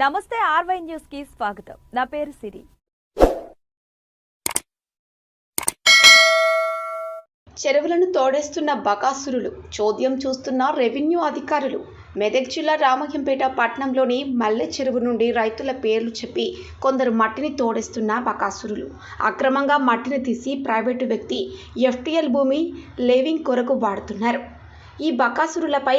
నమస్తే ఆర్వై న్యూస్కి స్వాగతం. నా పేరు సిరి. చెరువులను తోడేస్తున్న బకాసురులు చోద్యం చూస్తున్న రెవెన్యూ అధికారులు. మెదక్ జిల్లా రామయ్యంపేట పట్టణంలోని మల్లె చెరువు నుండి రైతుల పేర్లు చెప్పి కొందరు మట్టిని తోడేస్తున్న బకాసురులు. అక్రమంగా మట్టిని తీసి ప్రైవేటు వ్యక్తి ఎఫ్టీఎల్ భూమి లేవింగ్ కొరకు వాడుతున్నారు. ఈ బకాసురులపై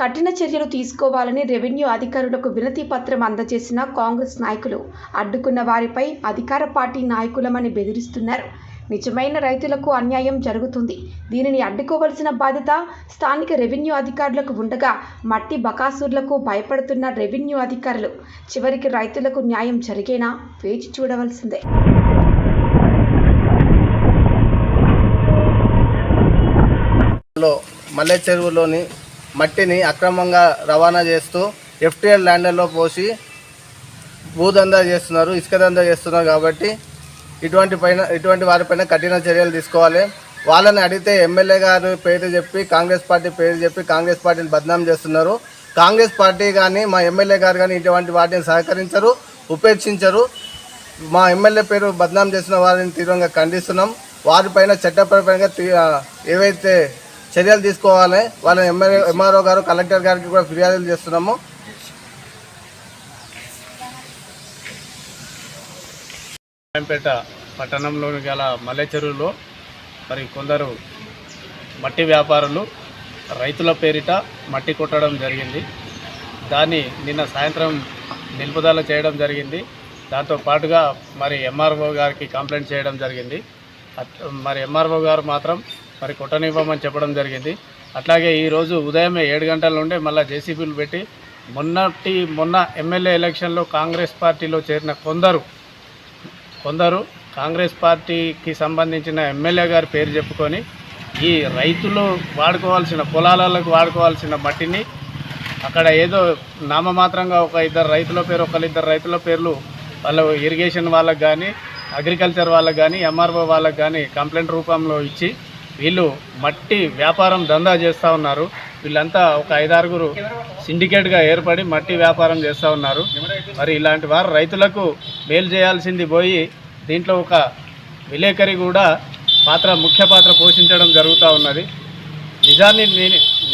కఠిన చర్యలు తీసుకోవాలని రెవెన్యూ అధికారులకు వినతి పత్రం అందజేసిన కాంగ్రెస్ నాయకులు అడ్డుకున్న వారిపై అధికార పార్టీ నాయకులమని బెదిరిస్తున్నారు. నిజమైన రైతులకు అన్యాయం జరుగుతుంది. దీనిని అడ్డుకోవలసిన బాధ్యత స్థానిక రెవెన్యూ అధికారులకు ఉండగా మట్టి బకాసుర్లకు భయపడుతున్న రెవెన్యూ అధికారులు. చివరికి రైతులకు న్యాయం జరిగేనా? వేచి చూడవలసిందే. మల్లె చెరువులోని మట్టిని అక్రమంగా రవాణా చేస్తూ ఎఫ్టీఎల్ ల్యాండర్లో పోసి భూదందా చేస్తున్నారు ఇసుక దందా చేస్తున్నారు కాబట్టి ఇటువంటి పైన ఇటువంటి వారిపైన కఠిన చర్యలు తీసుకోవాలి. వాళ్ళని అడిగితే ఎమ్మెల్యే గారు పేరు చెప్పి కాంగ్రెస్ పార్టీ పేరు చెప్పి కాంగ్రెస్ పార్టీని బద్నాం చేస్తున్నారు. కాంగ్రెస్ పార్టీ కానీ మా ఎమ్మెల్యే గారు కానీ ఇటువంటి వాటిని సహకరించరు ఉపేక్షించరు. మా ఎమ్మెల్యే పేరు బద్నాం చేసిన వారిని తీవ్రంగా ఖండిస్తున్నాం. వారిపైన చట్టపరమైన తీ- ఏవైతే చర్యలు తీసుకోవాలి. వాళ్ళ ఎమ్మెల్యే ఎంఆర్ఓ గారు కలెక్టర్ గారికి కూడా ఫిర్యాదులు చేస్తున్నాము. రాయంపేట పట్టణంలోని గల మల్లె చెరువులో మరి కొందరు మట్టి వ్యాపారులు రైతుల పేరిట మట్టి కొట్టడం జరిగింది. దాన్ని నిన్న సాయంత్రం నిలుపుదల చేయడం జరిగింది. దాంతో పాటుగా మరి ఎంఆర్ఓ గారికి కంప్లైంట్ చేయడం జరిగింది. మరి ఎంఆర్ఓ గారు మాత్రం మరి కొట్టనివ్వమని చెప్పడం జరిగింది. అట్లాగే ఈరోజు ఉదయమే ఏడు గంటల నుండి మళ్ళీ జేసీబీలు పెట్టి మొన్నటి మొన్న ఎమ్మెల్యే ఎలక్షన్లో కాంగ్రెస్ పార్టీలో చేరిన కొందరు కొందరు కాంగ్రెస్ పార్టీకి సంబంధించిన ఎమ్మెల్యే గారి పేరు చెప్పుకొని ఈ రైతులు వాడుకోవాల్సిన పొలాలకు వాడుకోవాల్సిన మట్టిని అక్కడ ఏదో నామమాత్రంగా ఒక ఇద్దరు రైతుల పేరు ఒకరిద్దరు రైతుల పేర్లు వాళ్ళ ఇరిగేషన్ వాళ్ళకి కానీ అగ్రికల్చర్ వాళ్ళకి కానీ ఎంఆర్ఓ వాళ్ళకి కానీ కంప్లైంట్ రూపంలో ఇచ్చి వీళ్ళు మట్టి వ్యాపారం దందా చేస్తూ ఉన్నారు. వీళ్ళంతా ఒక ఐదారుగురు సిండికేట్గా ఏర్పడి మట్టి వ్యాపారం చేస్తూ ఉన్నారు. మరి ఇలాంటి వారు రైతులకు మేలు చేయాల్సింది పోయి దీంట్లో ఒక విలేకరి కూడా పాత్ర ముఖ్య పాత్ర పోషించడం జరుగుతూ ఉన్నది. నిజాన్ని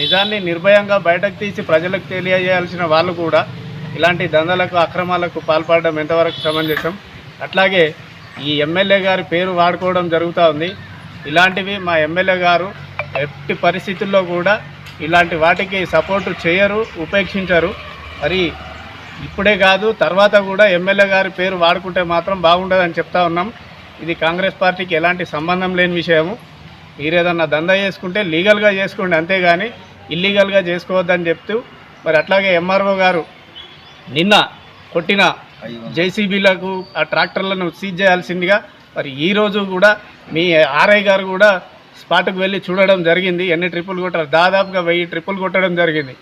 నిజాన్ని నిర్భయంగా బయటకు తీసి ప్రజలకు తెలియజేయాల్సిన వాళ్ళు కూడా ఇలాంటి దందాలకు అక్రమాలకు పాల్పడడం ఎంతవరకు సమంజసం? అట్లాగే ఈ ఎమ్మెల్యే గారి పేరు వాడుకోవడం జరుగుతూ ఉంది. ఇలాంటివి మా ఎమ్మెల్యే గారు ఎట్టి పరిస్థితుల్లో కూడా ఇలాంటి వాటికి సపోర్టు చేయరు ఉపేక్షించరు. మరి ఇప్పుడే కాదు తర్వాత కూడా ఎమ్మెల్యే గారి పేరు వాడుకుంటే మాత్రం బాగుండదని చెప్తా ఉన్నాం. ఇది కాంగ్రెస్ పార్టీకి ఎలాంటి సంబంధం లేని విషయము. మీరు ఏదన్నా దందా చేసుకుంటే లీగల్గా చేసుకోండి అంతేగాని ఇల్లీగల్గా చేసుకోవద్దని చెప్తూ మరి అట్లాగే ఎంఆర్ఓ గారు నిన్న కొట్టిన జేసీబీలకు ఆ ట్రాక్టర్లను సీజ్ చేయాల్సిందిగా మరి ఈ రోజు కూడా మీ ఆర్ఐ గారు కూడా స్పాట్కు వెళ్ళి చూడడం జరిగింది. ఎన్ని ట్రిప్పులు కొట్టారు? దాదాపుగా వెయ్యి ట్రిప్పులు కొట్టడం జరిగింది.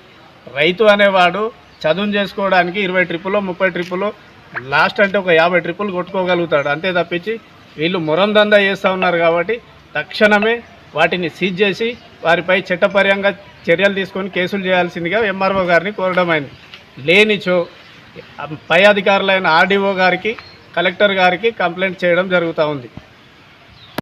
రైతు అనేవాడు చదువు చేసుకోవడానికి ఇరవై ట్రిప్పులు ముప్పై ట్రిప్పులు లాస్ట్ అంటే ఒక యాభై ట్రిప్పులు కొట్టుకోగలుగుతాడు. అంతే తప్పించి వీళ్ళు మొరం దందా చేస్తూ ఉన్నారు కాబట్టి తక్షణమే వాటిని సీజ్ చేసి వారిపై చట్టపరంగా చర్యలు తీసుకొని కేసులు చేయాల్సిందిగా ఎంఆర్ఓ గారిని కోరడం అయింది. లేనిచో పై అధికారులైన ఆర్డీఓ గారికి కలెక్టర్ గారికి కంప్లైంట్ చేయడం జరుగుతూ ఉంది.